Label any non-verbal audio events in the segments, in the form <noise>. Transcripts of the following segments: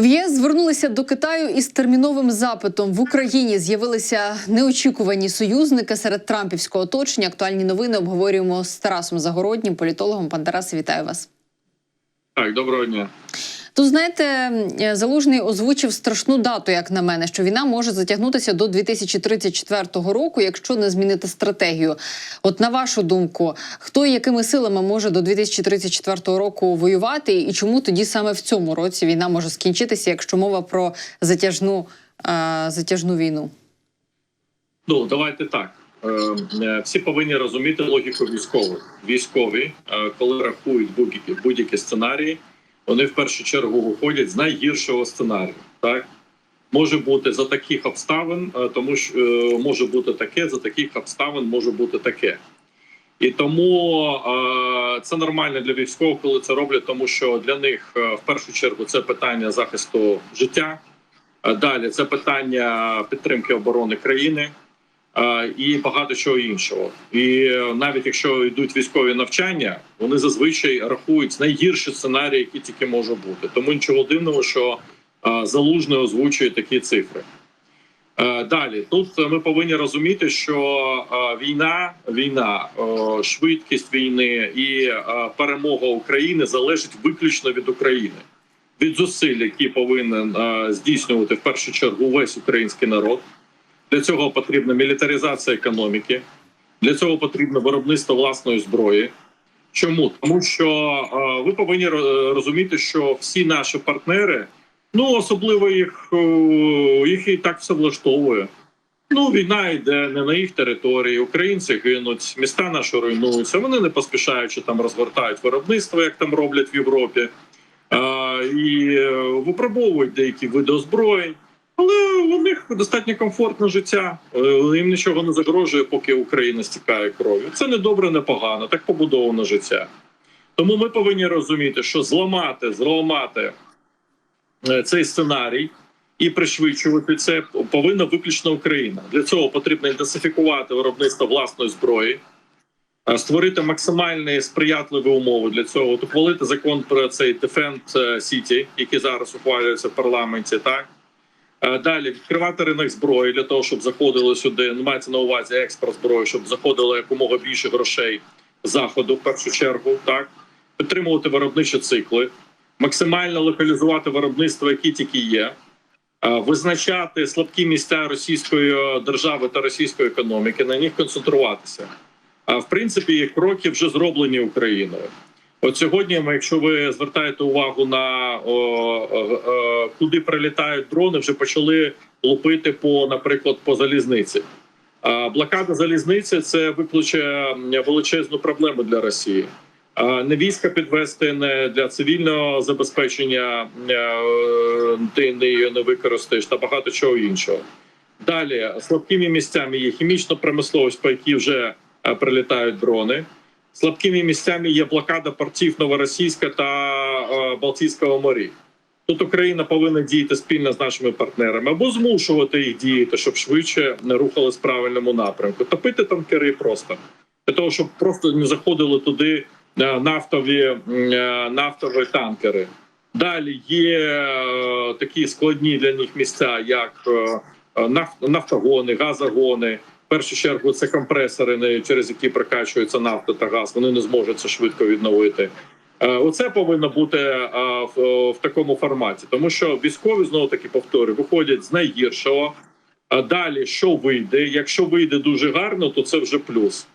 В ЄС звернулися до Китаю із терміновим запитом. В Україні з'явилися неочікувані союзники серед трампівського оточення. Актуальні новини обговорюємо з Тарасом Загороднім, політологом. Пан Тарасе, вітаю вас. Так, доброго дня. Тут знаєте, е, залужний озвучив страшну дату, як на мене, що війна може затягнутися до 2034 року, якщо не змінити стратегію. От на вашу думку, хто і якими силами може до 2034 року воювати, і чому тоді саме в цьому році війна може скінчитися, якщо мова про затяжну, е, затяжну війну? Ну давайте так. Е, е, Всі повинні розуміти логіку військових. Військові, коли рахують будь-які будь-які сценарії, вони в першу чергу виходять з найгіршого сценарію. Так може бути за таких обставин, е, тому що е, може бути таке, за таких обставин може бути таке. І тому е, це нормально для військових, коли це роблять, тому що для них в першу чергу це питання захисту життя. Далі це питання підтримки оборони країни і багато чого іншого. І е, навіть якщо йдуть військові навчання, вони зазвичай рахують найгірші сценарії, які тільки може бути. Тому нічого дивного, що е, залужний озвучує такі цифри. Е, Далі тут ми повинні розуміти, що війна, війна, швидкість війни і перемога України залежить виключно від України, від зусиль, які повинен здійснювати в першу чергу весь український народ. Для цього потрібна мілітаризація економіки, для цього потрібно виробництво власної зброї. Чому тому, що е, ви повинні розуміти, що всі наші партнери, ну особливо їх, е, їх і так все влаштовує. Ну, війна йде не на їх території, українці гинуть, міста наші руйнуються. Вони не поспішаючи там розгортають виробництво, як там роблять в Європі, а, і е, випробовують деякі види озброєнь. Але у них достатньо комфортне життя. Е, Їм нічого не загрожує, поки Україна стікає кров'ю. Це не добре, не погано. Так побудовано життя. Тому ми повинні розуміти, що зламати, зламати е, цей сценарій і пришвидшувати це повинна виключно Україна. Для цього потрібно інтенсифікувати виробництво власної зброї, е, створити максимальні сприятливі умови для цього. Ухвалити закон про цей Defend City, який зараз ухвалюється в парламенті. Так далі відкривати ринок зброї для того, щоб заходили сюди. Ну, мається на увазі експорт зброї, щоб заходило якомога більше грошей заходу в першу чергу. Так підтримувати виробничі цикли, максимально локалізувати виробництво, які тільки є. Е, Визначати слабкі місця російської держави та російської економіки, на них концентруватися. А в принципі, кроки вже зроблені Україною. От сьогодні, якщо ви звертаєте увагу на о, о, о, куди прилітають дрони, вже почали лупити по, наприклад, по залізниці. А блокада залізниці це викличе величезну проблему для Росії. Не війська підвести не для цивільного забезпечення е, ти не її не використаєш та багато чого іншого. Далі слабкими місцями є хімічна промисловість, по якій вже е, прилітають дрони. Слабкими місцями є блокада портів Новоросійська та е, Балтійського морів. Тут Україна повинна діяти спільно з нашими партнерами або змушувати їх діяти, щоб швидше не рухались в правильному напрямку. Топити танкери просто для того, щоб просто не заходили туди е, нафтові е, нафтові танкери. Далі є такі складні для них місця, як нафтогони, газогони. Першу чергу це компресори, через які прокачується нафта та газ. Вони не зможуть це швидко відновити. Е, Оце повинно бути е, в такому форматі, тому що військові знову таки повторюю, виходять з найгіршого. А далі що вийде? Якщо вийде дуже гарно, то це вже плюс.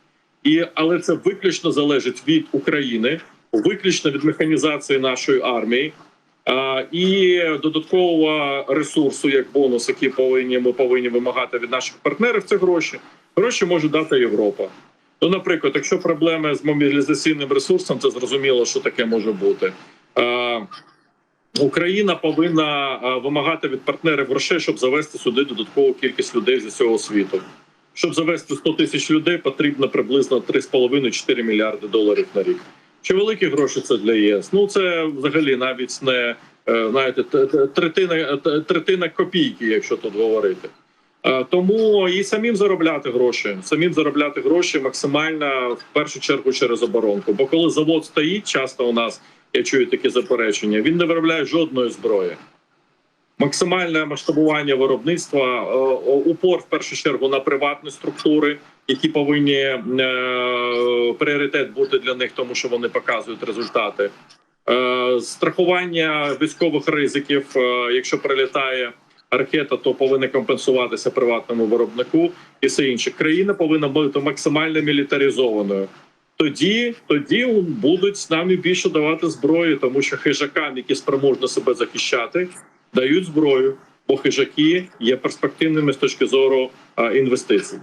І але це виключно залежить від України, виключно від механізації нашої армії. І додаткового ресурсу як бонус, який повинні ми повинні вимагати від наших партнерів. Це гроші. Гроші може дати Європа. Ну, наприклад, якщо проблеми з мобілізаційним ресурсом, це зрозуміло, що таке може бути. Україна повинна вимагати від партнерів грошей, щоб завести сюди додаткову кількість людей з усього світу. Щоб завести 100 тисяч людей, потрібно приблизно 3,5-4 мільярди доларів на рік. Чи великі гроші це для ЄС? Ну це взагалі навіть не е, знаєте, третина третина копійки, якщо тут говорити. Е, Тому і самим заробляти гроші, самим заробляти гроші максимально в першу чергу через оборонку. Бо коли завод стоїть, часто у нас я чую такі заперечення, він не виробляє жодної зброї. максимальне масштабування виробництва, е, упор в першу чергу на приватні структури, які повинні е, пріоритет бути для них, тому що вони показують результати. Е, Страхування військових ризиків, е, якщо прилітає ракета, то повинна компенсуватися приватному виробнику і все інше. Країна повинна бути максимально мілітаризованою. Тоді, тоді будуть з нами більше давати зброї, тому що хижакам, які спроможні себе захищати, дають зброю, бо хижаки є перспективними з точки зору а, інвестицій.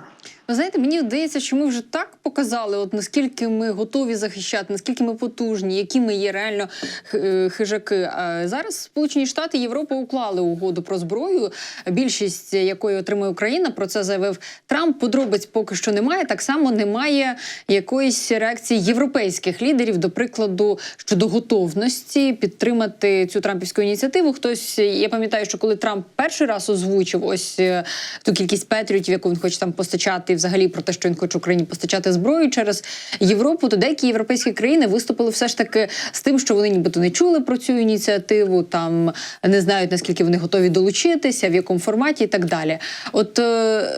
Ви знаєте, мені здається, що ми вже так показали, от наскільки ми готові захищати, наскільки ми потужні, які ми є реально е, хижаки. А зараз Сполучені Штати Європа уклали угоду про зброю, більшість якої отримує Україна. Про це заявив Трамп. Подробиць поки що немає. Так само немає якоїсь реакції європейських лідерів, до прикладу, щодо готовності підтримати цю трампівську ініціативу. Хтось я пам'ятаю, що коли Трамп перший раз озвучив ось е, ту кількість петріотів, яку він хоче там постачати, і взагалі про те, що він хоче Україні постачати зброю через Європу, то деякі європейські країни виступили все ж таки з тим, що вони нібито не чули про цю ініціативу, там не знають наскільки вони готові долучитися, в якому форматі і так далі. От е,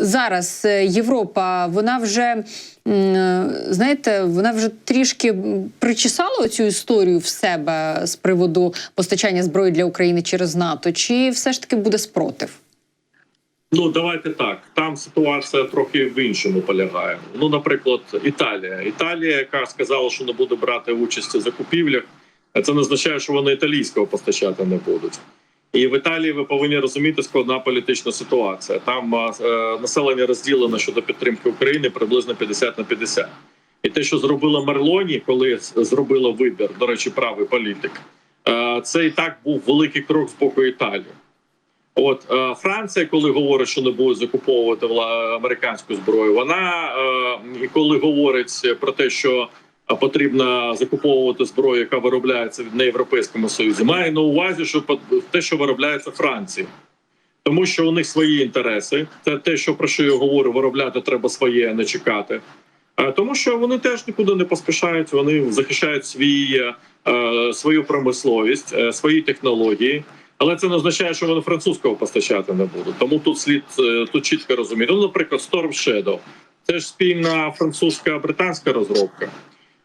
зараз е, Європа, вона вже. е, Знаєте, вона вже трішки причесала цю історію в себе з приводу постачання зброї для України через НАТО, чи все ж таки буде спротив? Ну давайте так. Там ситуація трохи в іншому полягає. Ну, наприклад, Італія. Італія, яка сказала, що не буде брати участь у закупівлях, це не означає, що вони італійського постачати не будуть. І в Італії ви повинні розуміти складна політична ситуація. Там е, населення розділено щодо підтримки України приблизно 50 на 50. І те, що зробила Мерлоні, коли зробила вибір, до речі, правий політик, е, це і так був великий крок з боку Італії. От е, Франція, коли говорить, що не буде закуповувати американську зброю, вона е, коли говорить про те, що е, потрібно закуповувати зброю, яка виробляється в неєвропейському союзі, має на увазі, що те, що виробляється Франції. Тому що у них свої інтереси. Це те, що про що я говорю, виробляти треба своє, не чекати. Тому що вони теж нікуди не поспішають. Вони захищають свій, свою промисловість, свої технології. Але це не означає, що вони французького постачати не будуть. Тому тут слід е, тут чітко розуміти. Ну, наприклад, Storm Shadow. Це ж спільна французька британська розробка.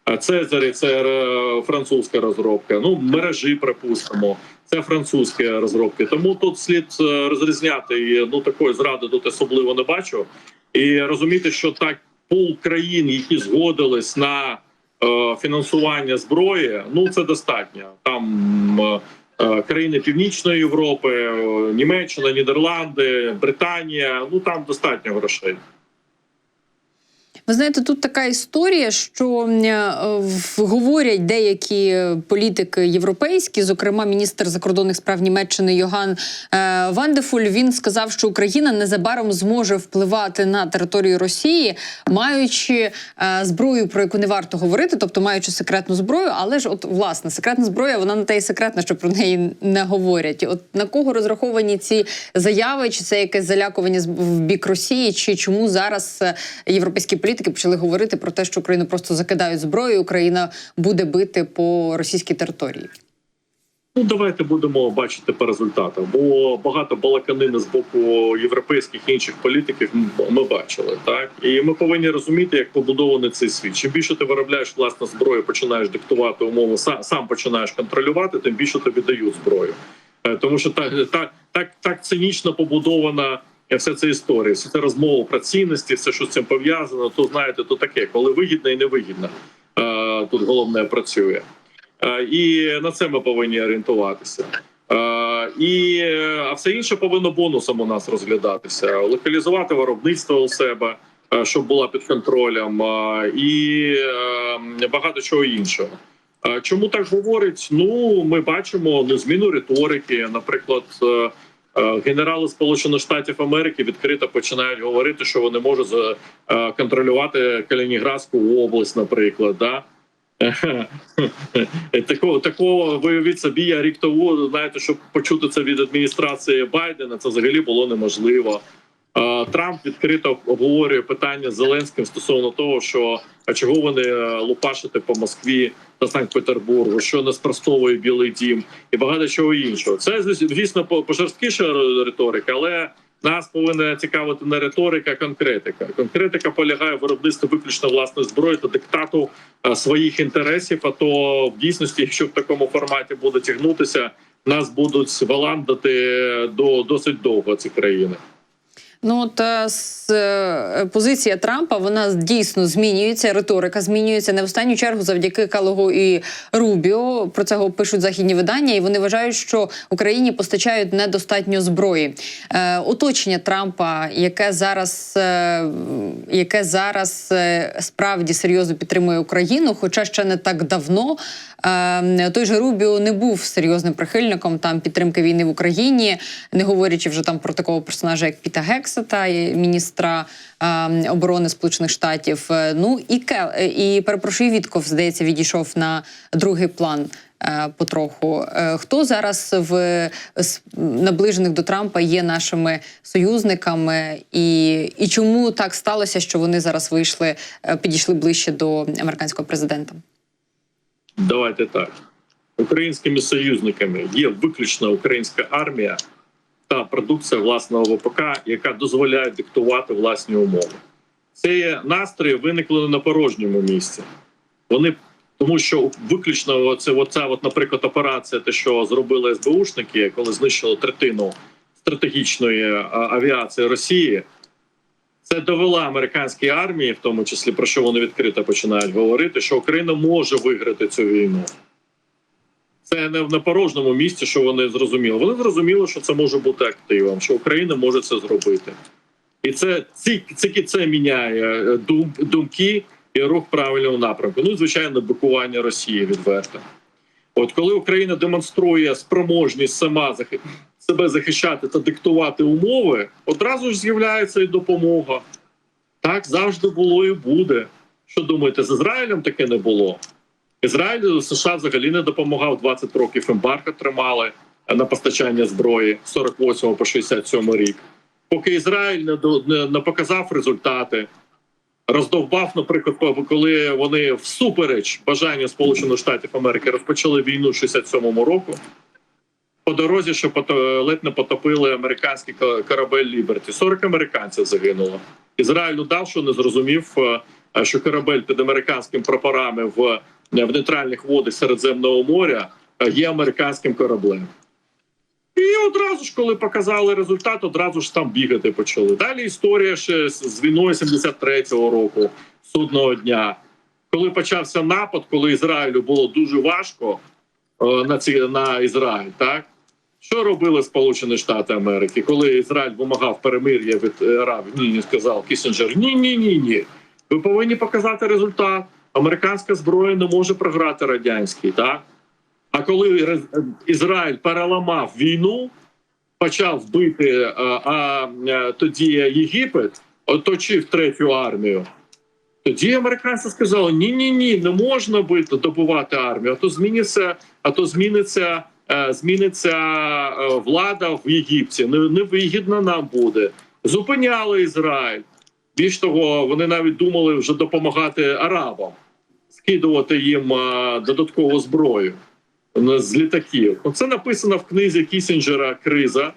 А це е, французька розробка. Ну мережі, припустимо, це французькі розробки. Тому тут слід е, розрізняти ну такої зради тут особливо не бачу. І розуміти, що так пул країн, які згодились на е, фінансування зброї, ну це достатньо. Там е, країни Північної Європи, е, Німеччина, Нідерланди, Британія. Ну там достатньо грошей. Ви знаєте, тут така історія, що е, говорять деякі політики європейські, зокрема міністр закордонних справ Німеччини Йоган е, Вандефуль. Він сказав, що Україна незабаром зможе впливати на територію Росії, маючи е, зброю, про яку не варто говорити, тобто маючи секретну зброю. Але ж, от власне, секретна зброя, вона не те й секретна, що про неї не говорять. От на кого розраховані ці заяви? Чи це якесь залякування в бік Росії? Чи чому зараз європейські політики почали говорити про те, що Україну просто закидають зброєю, Україна буде бити по російській території? Ну, давайте будемо бачити по результатах, бо багато балаканини з боку європейських і інших політиків ми бачили. Так і ми повинні розуміти, як побудований цей світ. Чим більше ти виробляєш власну зброю, починаєш диктувати умови, сам, сам починаєш контролювати, тим більше тобі дають зброю. Е, Тому що так, так, так, так цинічно побудована вся ця історія. Вся ця розмова про цінності, все, що з цим пов'язано, то знаєте, то таке, коли вигідно і невигідно. Е, Тут головне працює. Е, І на це ми повинні орієнтуватися. Е, І е, а все інше повинно бонусом у нас розглядатися, локалізувати виробництво у себе, е, щоб була під контролем, е, і е, багато чого іншого. Е, Чому так говорить? Ну ми бачимо ну, зміну риторики. Наприклад, е, е, генерали Сполучених Штатів Америки відкрито починають говорити, що вони можуть е, е, контролювати Калінінградську область, наприклад. Да? Такого такого виявіть собі. Я рік тому знаєте, щоб почути це від адміністрації Байдена, це взагалі було неможливо. Е, Трамп відкрито обговорює питання з Зеленським стосовно того, що а чого вони е, лупашити по Москві та Санкт-Петербургу, що не спростовує Білий Дім і багато чого іншого. Це звісно по- пожорсткіша риторика, але нас повинна цікавити не риторика, а конкретика. Конкретика полягає в виробництві виключно власної зброї та диктату е, своїх інтересів. А то в дійсності, якщо в такому форматі буде тягнутися, нас будуть валандати до досить довго ці країни. Ну е, с- е, позиція Трампа вона дійсно змінюється. Риторика змінюється не в останню чергу завдяки Калогу і Рубіо. Про це пишуть західні видання, і вони вважають, що Україні постачають недостатньо зброї. Е, оточення Трампа, яке зараз, е, яке зараз е, справді серйозно підтримує Україну, хоча ще не так давно. Е, той же Рубіо не був серйозним прихильником там підтримки війни в Україні, не говорячи вже там про такого персонажа, як Піта Гексета, і міністра е, оборони Сполучених Штатів. Е, Ну і Кел е, і перепрошую, Вітков, здається, відійшов на другий план. е, Потроху хто зараз в наближених до Трампа є нашими союзниками, і, і чому так сталося, що вони зараз вийшли, підійшли ближче до американського президента? Давайте так. Українськими союзниками є виключно українська армія та продукція власного ВПК, яка дозволяє диктувати власні умови. Ці настрої виникли не на порожньому місці. Вони тому, що виключно оце, оця, от, наприклад, операція, те, що зробили СБУшники, коли знищили третину стратегічної авіації Росії, це довела американській армії, в тому числі про що вони відкрито починають говорити, що Україна може виграти цю війну. Це не в на порожньому місці, що вони зрозуміли. Вони зрозуміли, що це може бути активом, що Україна може це зробити. І це тільки це міняє е, дум, думки і рух в правильному напрямку. Ну, і, звичайно, блокування Росії відверто. От коли Україна демонструє спроможність сама захи- себе захищати та диктувати умови, одразу ж з'являється і допомога. Так завжди було і буде. Що думаєте, з Ізраїлем таке не було? Ізраїль США взагалі не допомагав 20 років ембарго тримали е, на постачання зброї 48 по 67 рік. Поки Ізраїль не, не, не показав результати, роздовбав, наприклад, коли вони всупереч бажанню Сполучених Штатів Америки розпочали війну в 67-му року. По дорозі, що ледь не потопили американський корабель Ліберті. 40 американців загинуло. Ізраїль удав, що не зрозумів, е, е, що корабель під американськими прапорами в, в нейтральних водах Середземного моря е, є американським кораблем. І одразу ж, коли показали результат, одразу ж там бігати почали. Далі історія ще з війною 73-го року, судного дня, коли почався напад, коли Ізраїлю було дуже важко е, на ці на Ізраїль, так що робили Сполучені Штати Америки, коли Ізраїль вимагав перемир'я від е, Арабів? Ні, ні, сказав Кісінджер. Ні, ні, ні, ні. Ви повинні показати результат. Американська зброя не може програти радянській, так. А коли Ізраїль переламав війну, почав бити е, а, е, тоді Єгипет, оточив третю армію. Тоді американці сказали: ні, ні, ні, не можна бити добувати армію, а то зміниться, а то зміниться, е, зміниться влада в Єгипті. Не, не нам буде. Зупиняли Ізраїль. Більш того, вони навіть думали вже допомагати арабам, скидувати їм додаткову зброю з літаків. Це написано в книзі Кісінджера Криза.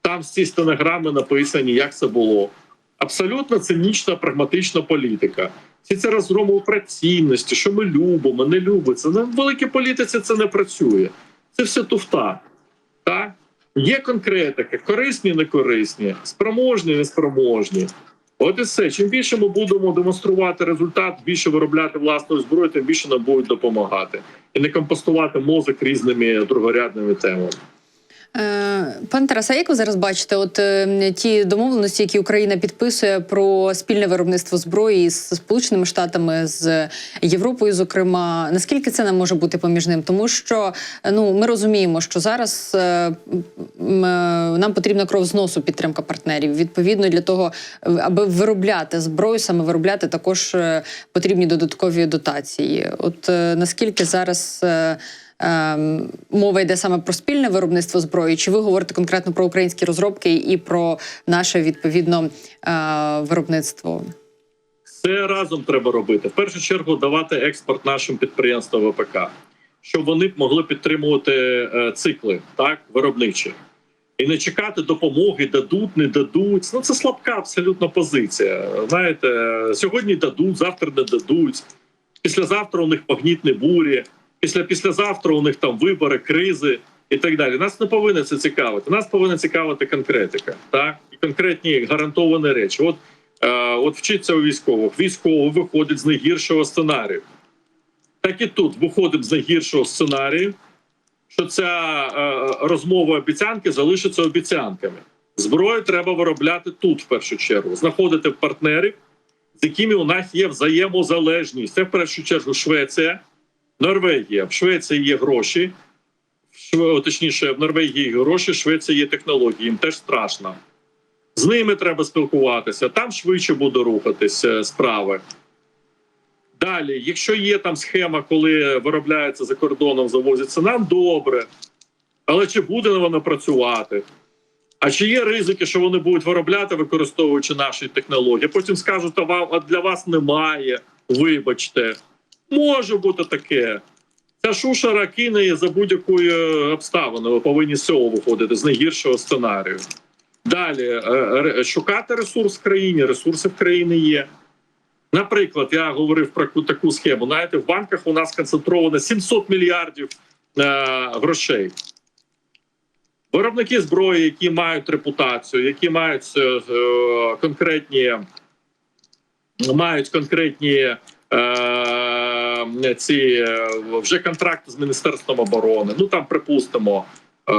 Там ці стенограми написані, як це було. Абсолютно цинічна прагматична політика. Всі це розгромили про цінності, що ми любимо, не любимо. Це на великій політиці це не працює. Це все туфта. Так? Є конкретика, корисні, некорисні, спроможні, неспроможні. От і все. Чим більше ми будемо демонструвати результат, більше виробляти власну зброю, тим більше нам будуть допомагати і не компостувати мозок різними другорядними темами. Е, Пане Тарасе, як ви зараз бачите, от е, ті домовленості, які Україна підписує про спільне виробництво зброї з Сполученими Штатами, з Європою, зокрема, наскільки це не може бути поміж ним? Тому що е, ну ми розуміємо, що зараз нам потрібна кров зносу підтримка партнерів. Відповідно, для того, аби виробляти зброю, саме виробляти, також потрібні додаткові дотації. От наскільки зараз. Ем, мова йде саме про спільне виробництво зброї? Чи ви говорите конкретно про українські розробки і про наше відповідно е, виробництво? Це разом треба робити. В першу чергу давати експорт нашим підприємствам ВПК, щоб вони могли підтримувати е, цикли так виробничі. І не чекати допомоги, дадуть, не дадуть. Ну це слабка абсолютно позиція. Знаєте, сьогодні дадуть, завтра не дадуть. Післязавтра у них магнітні бурі, після післязавтра у них там вибори, кризи і так далі. Нас не повинно це цікавити. Нас повинна цікавити конкретика, так і конкретні гарантовані речі. От Е, от вчиться у військових. Військовий виходить з найгіршого сценарію. Так і тут виходимо з найгіршого сценарію, що ця е, розмова обіцянки залишиться обіцянками. Зброю треба виробляти тут, в першу чергу, знаходити партнерів, з якими у нас є взаємозалежність. Це в першу чергу Швеція, Норвегія. В Швеції є гроші, точніше, в Норвегії є гроші, в Швеції є технології. Їм теж страшно. З ними треба спілкуватися, там швидше буде рухатися справи. Далі, якщо є там схема, коли виробляється за кордоном, завозиться нам, добре. Але чи буде вона працювати? А чи є ризики, що вони будуть виробляти, використовуючи наші технології? Потім скажуть, а вам а для вас немає. Вибачте, може бути таке. Ця шушера кине за будь-якої обставини. Ви повинні з цього виходити з найгіршого сценарію. Далі е, шукати ресурс в країні. Ресурси в країні є. Наприклад, я говорив про таку- схему. Знаєте, в банках у нас концентровано 700 мільярдів е, грошей. Виробники зброї, які мають репутацію, які мають е, е, конкретні, мають конкретні е, ці е, вже контракти з Міністерством оборони. Ну там припустимо е,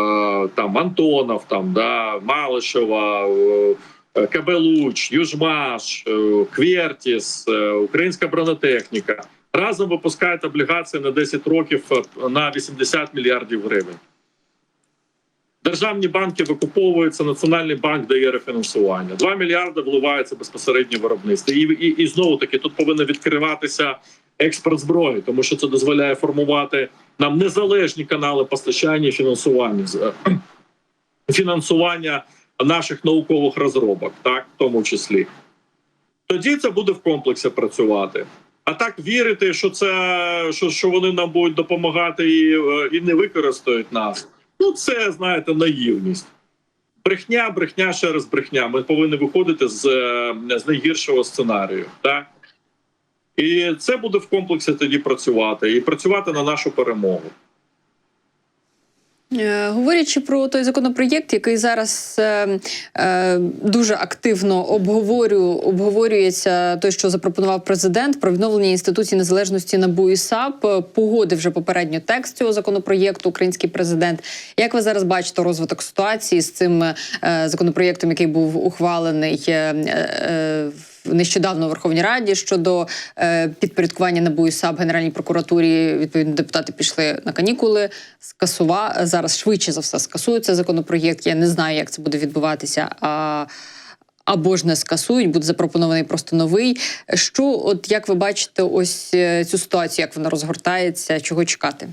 там Антонов, там да Малишева, е, е, Кабелуч, Южмаш, е, Квертіс, е, українська бронетехніка разом випускають облігації на 10 років е, на 80 мільярдів гривень. Державні банки викуповуються, Національний банк дає рефінансування. 2 мільярди вливаються безпосередньо виробництво. І, і, і знову таки тут повинен відкриватися експорт зброї, тому що це дозволяє формувати нам незалежні канали постачання і фінансування <clears throat> фінансування наших наукових розробок, так в тому числі. Тоді це буде в комплексі працювати. А так вірити, що це що, що вони нам будуть допомагати і, е, і не використають нас. Ну, це знаєте, наївність. Брехня, брехня, ще раз брехня. Ми повинні виходити з, е, з найгіршого сценарію. Так? І це буде в комплексі тоді працювати і працювати на нашу перемогу. Е, Говорячи про той законопроєкт, який зараз е, е, дуже активно обговорю, обговорюється, той, що запропонував президент про відновлення інституції незалежності НАБУ і САП, е, погодив вже попередньо текст цього законопроєкту. Український президент. Як ви зараз бачите розвиток ситуації з цим е, законопроєктом, який був ухвалений е, е, нещодавно у Верховній Раді щодо е, підпорядкування НАБУ і САП Генеральній прокуратурі? Відповідно, депутати пішли на канікули. Скасува зараз швидше за все скасується законопроєкт. Я не знаю, як це буде відбуватися. А або ж не скасують, буде запропонований просто новий. Що, от як ви бачите, ось е, цю ситуацію, як вона розгортається, чого чекати?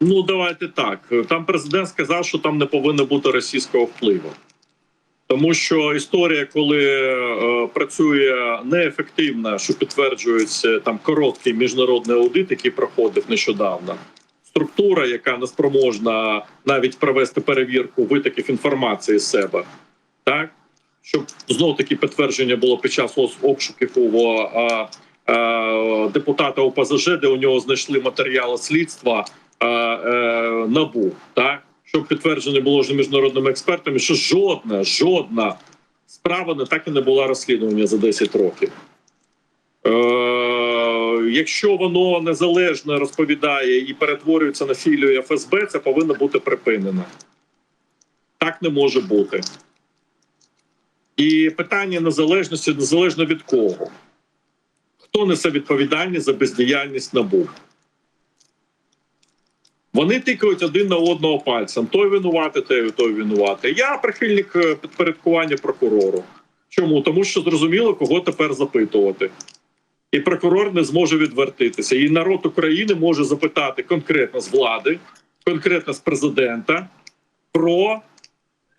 Ну, давайте так. Там президент сказав, що там не повинно бути російського впливу. Тому що історія, коли е, працює неефективно, що підтверджується там короткий міжнародний аудит, який проходив нещодавно, структура, яка не спроможна навіть провести перевірку витоків інформації з себе, так? Щоб знов таки підтвердження було під час обшуків у а, а, депутата ОПЗЖ, де у нього знайшли матеріали слідства а, е, набу, так щоб підтвердження було вже міжнародними експертами, що жодна, жодна справа не так і не була розслідування за 10 років. Е, якщо воно незалежно розповідає і перетворюється на філію ФСБ, це повинно бути припинено. Так не може бути. І питання незалежності незалежно від кого. Хто несе відповідальність за бездіяльність НАБУ? Вони тикають один на одного пальцем. Той винуватий, той, той винуватий. Я прихильник е, підпорядкування прокурору. Чому? Тому що зрозуміло, кого тепер запитувати. і прокурор не зможе відвертитися. І народ України може запитати конкретно з влади, конкретно з президента про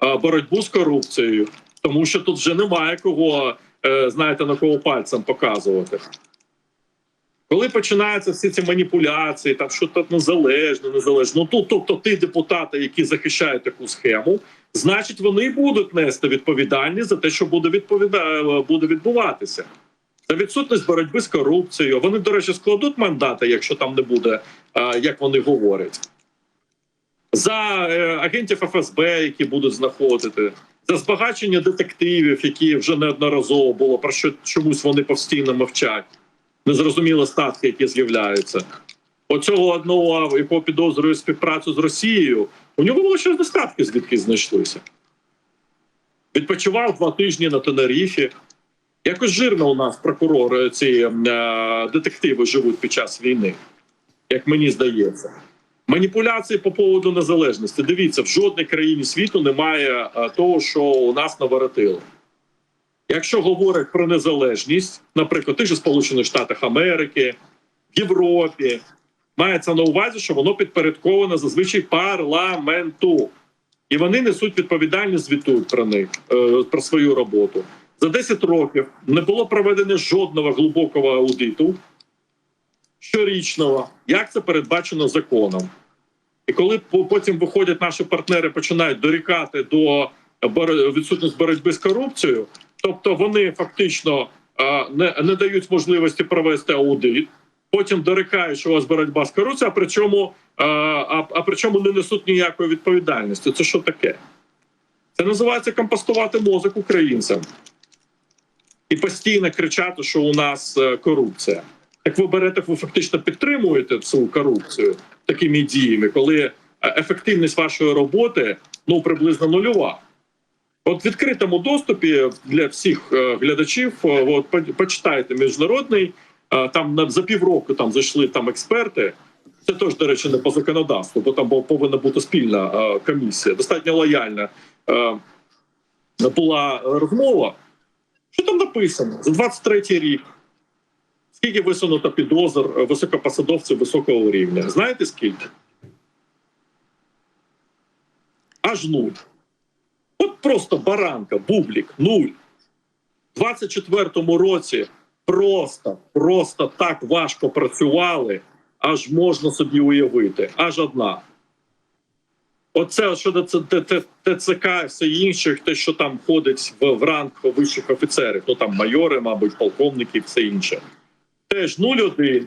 е, боротьбу з корупцією, тому що тут вже немає кого, е, знаєте, на кого пальцем показувати. Коли починаються всі ці маніпуляції, там що тут незалежно, незалежно, ну тобто ті депутати, які захищають таку схему, значить вони будуть нести відповідальність за те, що буде відповіда... буде відбуватися. За відсутність боротьби з корупцією. Вони, до речі, складуть мандати, якщо там не буде, як вони говорять. За е, агентів ФСБ, які будуть знаходити, за збагачення детективів, які вже неодноразово було, про що чомусь вони постійно мовчать. Незрозумілі статки, які з'являються. Оцього одного, якого підозрює співпрацю з Росією, у нього було ще достатки, звідки знайшлися. Відпочивав два тижні на Тенеріфі. Якось жирно у нас прокурори, ці е, детективи живуть під час війни, як мені здається. Маніпуляції по поводу незалежності. Дивіться, в жодній країні світу немає е, того, що у нас наворотило. Якщо говорять про незалежність, наприклад, тих же Сполучених Штатах Америки, в Європі, мається на увазі, що воно підпорядковане зазвичай парламенту, і вони несуть відповідальність, звітують про них е, про свою роботу. За 10 років не було проведено жодного глибокого аудиту щорічного, як це передбачено законом. І коли потім виходять наші партнери, починають дорікати до відсутності боротьби з корупцією, тобто вони фактично а, не, не дають можливості провести аудит, потім дорікають, що у вас боротьба з корупцією, а причому, а, а, а причому не несуть ніякої відповідальності. Це що таке? Це називається компостувати мозок українцям і постійно кричати, що у нас е, корупція. Так ви берете, ви фактично підтримуєте цю корупцію такими діями, коли е, ефективність вашої роботи ну приблизно нульова. От в відкритому доступі для всіх е, глядачів, е, от почитайте міжнародний. е, Там за півроку там зайшли там експерти. Це теж, до речі, не по законодавству, бо там повинна бути спільна комісія. Достатньо лояльна була розмова. Що там написано за 23-й рік? Скільки висунуто підозр високопосадовців високого рівня? Знаєте скільки? Аж нуль. От просто баранка, бублік, нуль. У 24-му році просто, просто так важко працювали, аж можна собі уявити. Аж одна. Оце щодо ТЦК і все інших, те, що там входить в, в ранг вищих офіцерів, ну там майори, мабуть, полковники і все інше. Теж 0-1.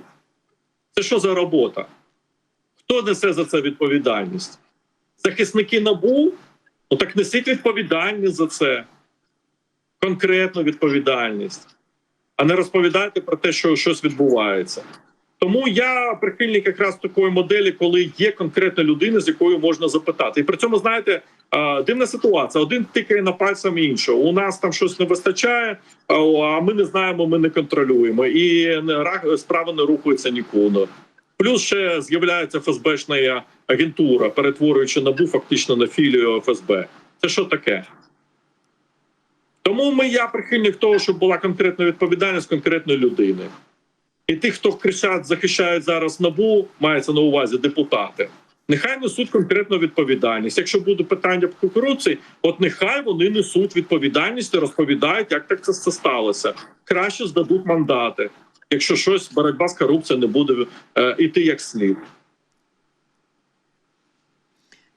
Це що за робота? Хто несе за це відповідальність? Захисники НАБУ? Ну так несіть відповідальність за це. Конкретну відповідальність. А не розповідайте про те, що щось відбувається. Тому я прихильник якраз такої моделі, коли є конкретна людина, з якою можна запитати. І при цьому, знаєте, дивна ситуація: один тикає на пальцем іншого. У нас там щось не вистачає, а ми не знаємо, ми не контролюємо, і справа не рухається нікуди. Плюс ще з'являється ФСБшна агентура, перетворюючи набу фактично на філію ФСБ. Це що таке? Тому ми я прихильник того, щоб була конкретна відповідальність конкретної людини. І тих, хто кричать, захищають зараз набу, мається на увазі депутати. Нехай несуть конкретну відповідальність. Якщо буде питання по корупції, от нехай вони несуть відповідальність і розповідають, як так це сталося. Краще здадуть мандати, якщо щось боротьба з корупцією не буде е, іти як слід.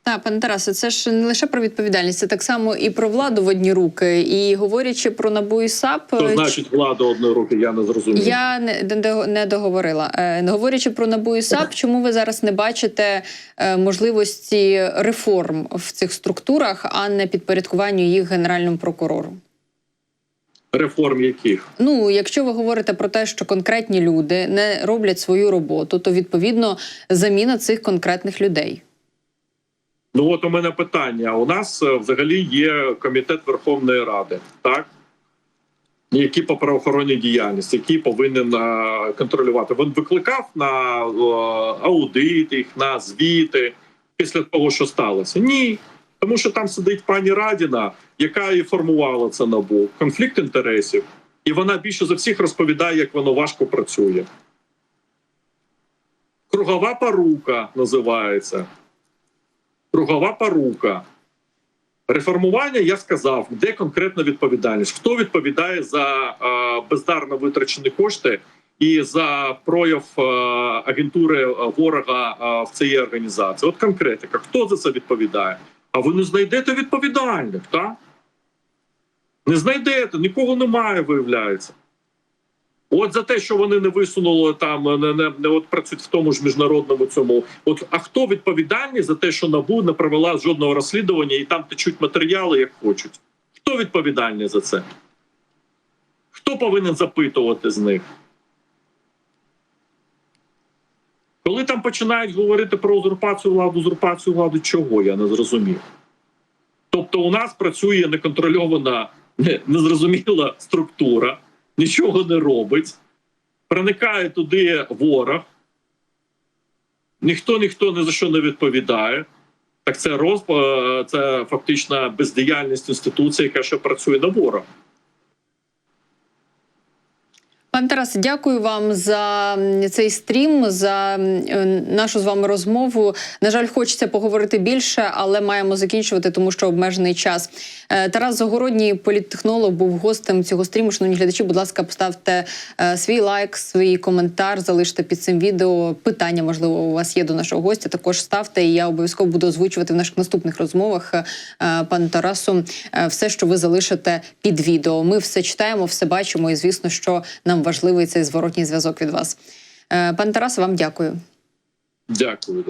Так, пане Тарасе, це ж не лише про відповідальність, це так само і про владу в одні руки. І говорячи про НАБУ і САП, Що е, значить влада одної руки? Я не зрозумів. Я не, не- не договорила. Е, не говорячи про НАБУ і САП, чому ви зараз не бачите е, можливості реформ в цих структурах, а не підпорядкуванню їх генеральному прокурору? Реформ яких? Ну, якщо ви говорите про те, що конкретні люди не роблять свою роботу, то відповідно заміна цих конкретних людей. Ну от у мене питання. У нас е, взагалі є комітет Верховної Ради, так? Який по правоохоронній діяльності, який повинен е, контролювати. Він викликав на е, аудит їх, на звіти після того, що сталося. Ні. Тому що там сидить пані Радіна, яка і формувала це набу. Конфлікт інтересів. І вона більше за всіх розповідає, як воно важко працює. Кругова порука називається. Кругова порука. Реформування я сказав, де конкретна відповідальність. Хто відповідає за е, бездарно витрачені кошти і за прояв е, агентури е, ворога в цій організації? От конкретика. Хто за це відповідає? А ви не знайдете відповідальних, так? Не знайдете, нікого немає, виявляється. От за те, що вони не висунули там, не, не, не от працюють в тому ж міжнародному цьому. От а хто відповідальний за те, що НАБУ не провела жодного розслідування і там течуть матеріали, як хочуть? Хто відповідальний за це? Хто повинен запитувати з них? Коли там починають говорити про узурпацію влади, узурпацію влади, чого я не зрозумів. Тобто, у нас працює неконтрольована, незрозуміла структура, нічого не робить, проникає туди ворог, ніхто ніхто ні за що не відповідає. Так це роз, е, це фактично бездіяльність інституції, яка ще працює на ворога. Пане Тарасе, дякую вам за цей стрім, за е, нашу з вами розмову. На жаль, хочеться поговорити більше, але маємо закінчувати, тому що обмежений час. Е, Тарас Загородній, політтехнолог, був гостем цього стріму. Шановні глядачі, будь ласка, поставте е, свій лайк, свій коментар, залиште під цим відео. Питання, можливо, у вас є до нашого гостя. Також ставте, і я обов'язково буду озвучувати в наших наступних розмовах. Пане Тарасу, все, що ви залишите під відео. Ми все читаємо, все бачимо, і звісно, що нам важливий цей зворотній зв'язок від вас. Пан Пане Тарасе, вам дякую. Дякую.